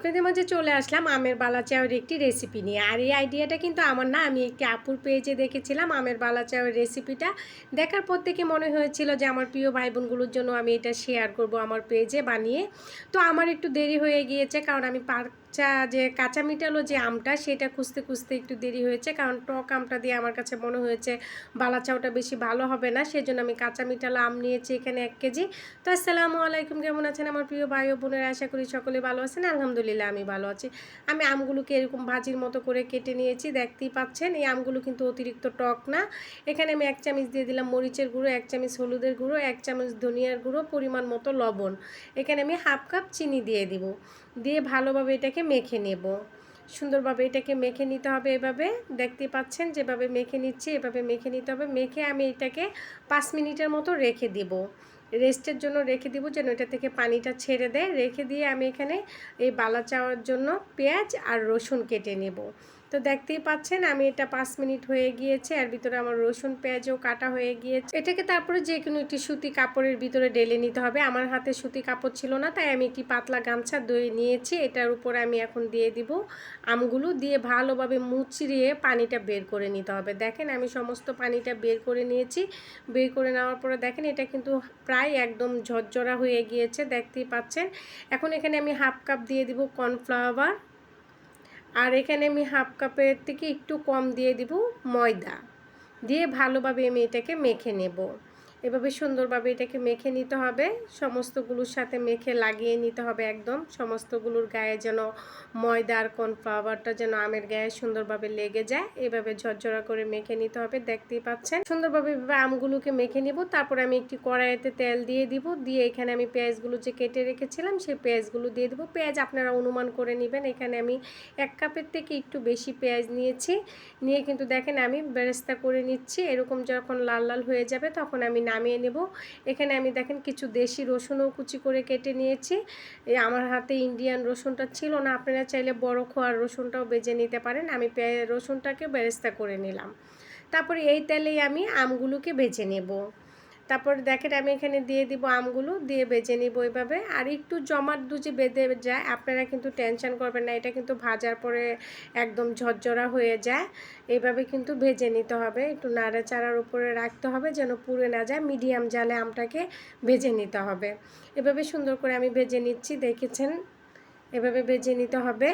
আপনাদের মাঝে চলে আসলাম আমের বালা চাউর একটি রেসিপি নিয়ে। আর এই আইডিয়াটা কিন্তু আমার না, আমি একটি আপুর পেজে দেখেছিলাম আমের বালা চাউয়ের রেসিপিটা দেখার পর থেকে মনে হয়েছিল যে আমার প্রিয় ভাই বোনগুলোর জন্য আমি এটা শেয়ার করব আমার পেজে বানিয়ে। তো আমার একটু দেরি হয়ে গিয়েছে, কারণ আমি পার্ক চা, যে কাঁচা মিটালো যে আমটা, সেটা খুঁজতে খুঁজতে একটু দেরি হয়েছে। কারণ টক আমটা দিয়ে আমার কাছে মনে হয়েছে বালা চাউটা বেশি ভালো হবে না। সেজন্য আমি কাঁচা মিটালো আম নিয়েছি এখানে এক কেজি। তো আসসালামু আলাইকুম। কেমন আছেন আমার প্রিয় ভাই ও বোনের? আশা করি সকলে ভালো আছেন। আলহামদুলিল্লাহ, আমি ভালো আছি। আমি আমগুলোকে এরকম ভাজির মতো করে কেটে নিয়েছি। দেখতেই পাচ্ছেন, এই আমগুলো কিন্তু অতিরিক্ত টক না। এখানে আমি এক চামচ দিয়ে দিলাম মরিচের গুঁড়ো, এক চামচ হলুদের গুঁড়ো, এক চামচ ধনিয়ার গুঁড়ো, পরিমাণ মতো লবণ। এখানে আমি হাফ কাপ চিনি দিয়ে দিব। দিয়ে ভালোভাবে এটাকে মেখে নেব। সুন্দরভাবে এটাকে মেখে নিতে হবে এভাবে। দেখতে পাচ্ছেন যেভাবে মেখে নিচ্ছি, এভাবে মেখে নিতে হবে। মেখে আমি এটাকে পাঁচ মিনিটের মতো রেখে দিব। রেস্টের জন্য রেখে দিব যেন এটা থেকে পানিটা ছেড়ে দেয়। রেখে দিয়ে আমি এখানে এই বালা চাওয়ার জন্য পেঁয়াজ আর রসুন কেটে নেব। তো দেখতেই পাচ্ছেন, আমি এটা পাঁচ মিনিট হয়ে গিয়েছে আর ভিতরে আমার রসুন পেঁয়াজও কাটা হয়ে গিয়েছে। এটাকে তারপরে যে কোনো একটি সুতি কাপড়ের ভিতরে ডেলে নিতে হবে। আমার হাতে সুতি কাপড় ছিল না, তাই আমি একটি পাতলা গামছা দই নিয়েছি। এটার উপরে আমি এখন দিয়ে দিব আমগুলো, দিয়ে ভালোভাবে মুচড়িয়ে পানিটা বের করে নিতে হবে। দেখেন, আমি সমস্ত পানিটা বের করে নিয়েছি। বের করে নেওয়ার পরে দেখেন, এটা কিন্তু প্রায় একদম ঝরঝরা হয়ে গিয়েছে, দেখতেই পাচ্ছেন। এখন এখানে আমি হাফ কাপ দিয়ে দিব কর্নফ্লাওয়ার। আর এখানে আমি হাফ কাপের থেকে একটু কম দিয়ে দিব ময়দা। দিয়ে ভালোভাবে আমি এটাকে মেখে নেব। এভাবে সুন্দরভাবে এটাকে মেখে নিতে হবে। সমস্তগুলোর সাথে মেখে লাগিয়ে নিতে হবে একদম। সমস্তগুলোর গায়ে যেন ময়দা আর কর্নফ্লাওয়ারটা যেন আমের গায়ে সুন্দরভাবে লেগে যায়, এভাবে ঝরঝরা করে মেখে নিতে হবে, দেখতেই পাচ্ছেন। সুন্দরভাবে এভাবে আমগুলোকে মেখে নিব, তারপর আমি একটি কড়াইতে তেল দিয়ে দিব, দিয়ে এখানে আমি পেঁয়াজগুলো যে কেটে রেখেছিলাম, সেই পেঁয়াজগুলো দিয়ে দিব। পেঁয়াজ আপনারা অনুমান করে নেবেন, এখানে আমি এক কাপের থেকে একটু বেশি পেঁয়াজ নিয়েছি। নিয়ে কিন্তু দেখেন আমি বেরেস্তা করে নিচ্ছি, এরকম যখন লাল লাল হয়ে যাবে, তখন আমি নামিয়ে নেব। এখানে আমি দেখেন কিছু দেশি রসুনও কুচি করে কেটে নিয়েছি। আমার হাতে ইন্ডিয়ান রসুনটা ছিল না, আপনারা চাইলে বড় খোয়ার রসুনটাও বেজে নিতে পারেন। আমি রসুনটাকে বেরেস্তা করে নিলাম। তারপরে এই তেলেই আমি আমগুলোকে ভেজে নেব। তারপর দেখেন আমি এখানে দিয়ে দিব আমগুলো, দিয়ে বেজে নিব এভাবে। আর একটু জমাট দুজি বেঁধে যায়, আপনারা কিন্তু টেনশন করবেন না, এটা কিন্তু ভাজার পরে একদম ঝরঝরা হয়ে যায়। এইভাবে কিন্তু ভেজে নিতে হবে, একটু নাড়াচাড়ার উপরে রাখতে হবে যেন পুড়ে না যায়, মিডিয়াম জালে আমটাকে ভেজে নিতে হবে। এভাবে সুন্দর করে আমি ভেজে নিচ্ছি, দেখেছেন? এভাবে ভেজে নিতে হবে।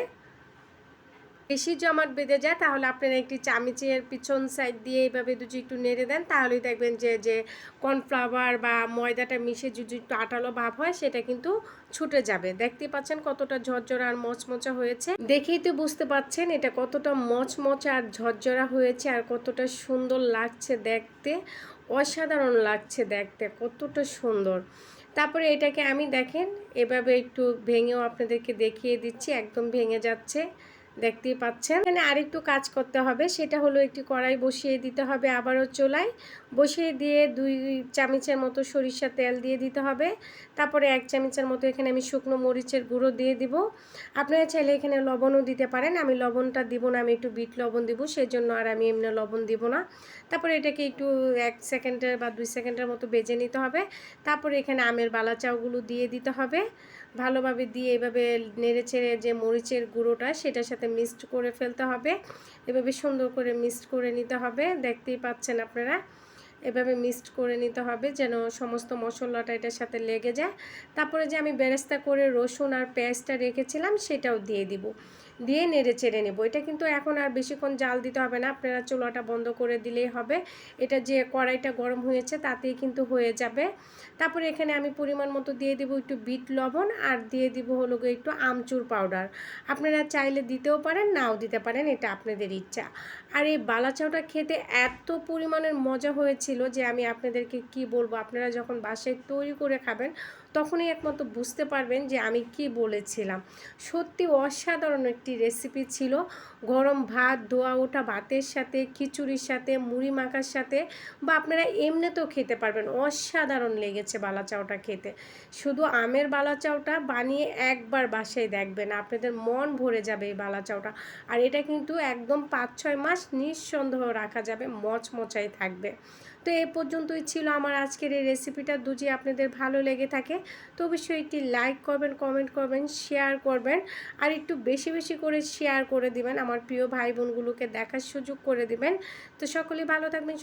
বেশি জমাট বেঁধে যায়, তাহলে আপনারা একটি চামিচের পিছন সাইড দিয়ে এইভাবে দুজি একটু নেড়ে দেন, তাহলেই দেখবেন যে যে কর্নফ্লাওয়ার বা ময়দাটা মিশে যদি একটু আটালো ভাব হয়, সেটা কিন্তু ছুটে যাবে। দেখতে পাচ্ছেন কতটা ঝরঝরা আর মচমচা হয়েছে। দেখেই তো বুঝতে পাচ্ছেন এটা কতটা মচমচা আর ঝরঝরা হয়েছে আর কতটা সুন্দর লাগছে দেখতে। অসাধারণ লাগছে দেখতে, কতটা সুন্দর। তারপরে এটাকে আমি দেখেন, এভাবে একটু ভেঙেও আপনাদেরকে দেখিয়ে দিচ্ছি, একদম ভেঙে যাচ্ছে। দেখতেই পাচ্ছেন। এখানে আরেকটু কাজ করতে হবে, সেটা হলো একটি কড়াই বসিয়ে দিতে হবে আবারও চোলাই বসিয়ে দিয়ে দুই চামচের মতো সরিষা তেল দিয়ে দিতে হবে। তারপরে এক চামচের মতো এখানে আমি শুকনো মরিচের গুঁড়ো দিয়ে দিব। আপনারা চাইলে এখানে লবণও দিতে পারেন। আমি লবণটা দিব না, আমি একটু বিট লবণ দিব সেই জন্য আর আমি এমনি লবণ দিব না। তারপরে এটাকে একটু এক সেকেন্ডের বা দুই সেকেন্ডের মতো বেজে নিতে হবে। তারপরে এখানে আমের বালা চাউগুলো দিয়ে দিতে হবে। ভালোভাবে দিয়ে এভাবে নেড়ে ছেড়ে যে মরিচের গুঁড়োটা সেটার সাথে মিক্সড করে ফেলতে হবে। এভাবে সুন্দর করে মিক্সড করে নিতে হবে। দেখতেই পাচ্ছেন আপনারা। এভাবে মিক্সড করে নিতে হবে যেন সমস্ত মশলাটা এটার সাথে লেগে যায়। তারপরে যে আমি বেরেস্তা করে রসুন আর পেঁয়াজটা রেখেছিলাম সেটাও দিয়ে দিব। দিয়ে নেড়ে চেড়ে নেব। এটা কিন্তু এখন আর বেশিক্ষণ জাল দিতে হবে না। আপনারা চুলাটা বন্ধ করে দিলেই হবে। এটা যে কড়াইটা গরম হয়েছে তাতেই কিন্তু হয়ে যাবে। তারপরে এখানে আমি পরিমাণ মতো দিয়ে দেবো একটু বিট লবণ আর দিয়ে দিব হলো একটু আমচুর পাউডার। আপনারা চাইলে দিতেও পারেন, নাও দিতে পারেন, এটা আপনাদের ইচ্ছা। আর এই বালাচাওটা খেতে এত পরিমাণের মজা হয়েছিল যে আমি আপনাদেরকে কি বলব? আপনারা যখন বাসায় তৈরি করে খাবেন তখনই একমাত্র বুঝতে পারবেন যে আমি কি বলেছিলাম। সত্যি অসাধারণ একটি রেসিপি ছিল। গরম ভাত, ধোয়া ওঠা ভাতের সাথে, খিচুড়ির সাথে, মুড়ি মাখার সাথে বা আপনারা এমনিতেও খেতে পারবেন। অসাধারণ লেগেছে বালা চাউটা খেতে। শুধু আমের বালা চাউটা বানিয়ে একবার বাসায় দেখবেন, আপনাদের মন ভরে যাবে এই বালা চাউটা আর এটা কিন্তু একদম পাঁচ ছয় মাস নিঃসন্দেহ রাখা যাবে, মচমচাই থাকবে। তো এ পর্যন্তই ছিল আমার আজকের এই রেসিপিটা দুজি, আপনাদের ভালো লেগে থাকে তো অবশ্যই একটি লাইক করবেন কমেন্ট করবেন শেয়ার করবেন আর একটু বেশি বেশি করে শেয়ার করে দিবেন। আমার প্রিয় ভাই বোনগুলোকে দেখার সুযোগ করে দিবেন। তো সকলেই ভালো থাকবেন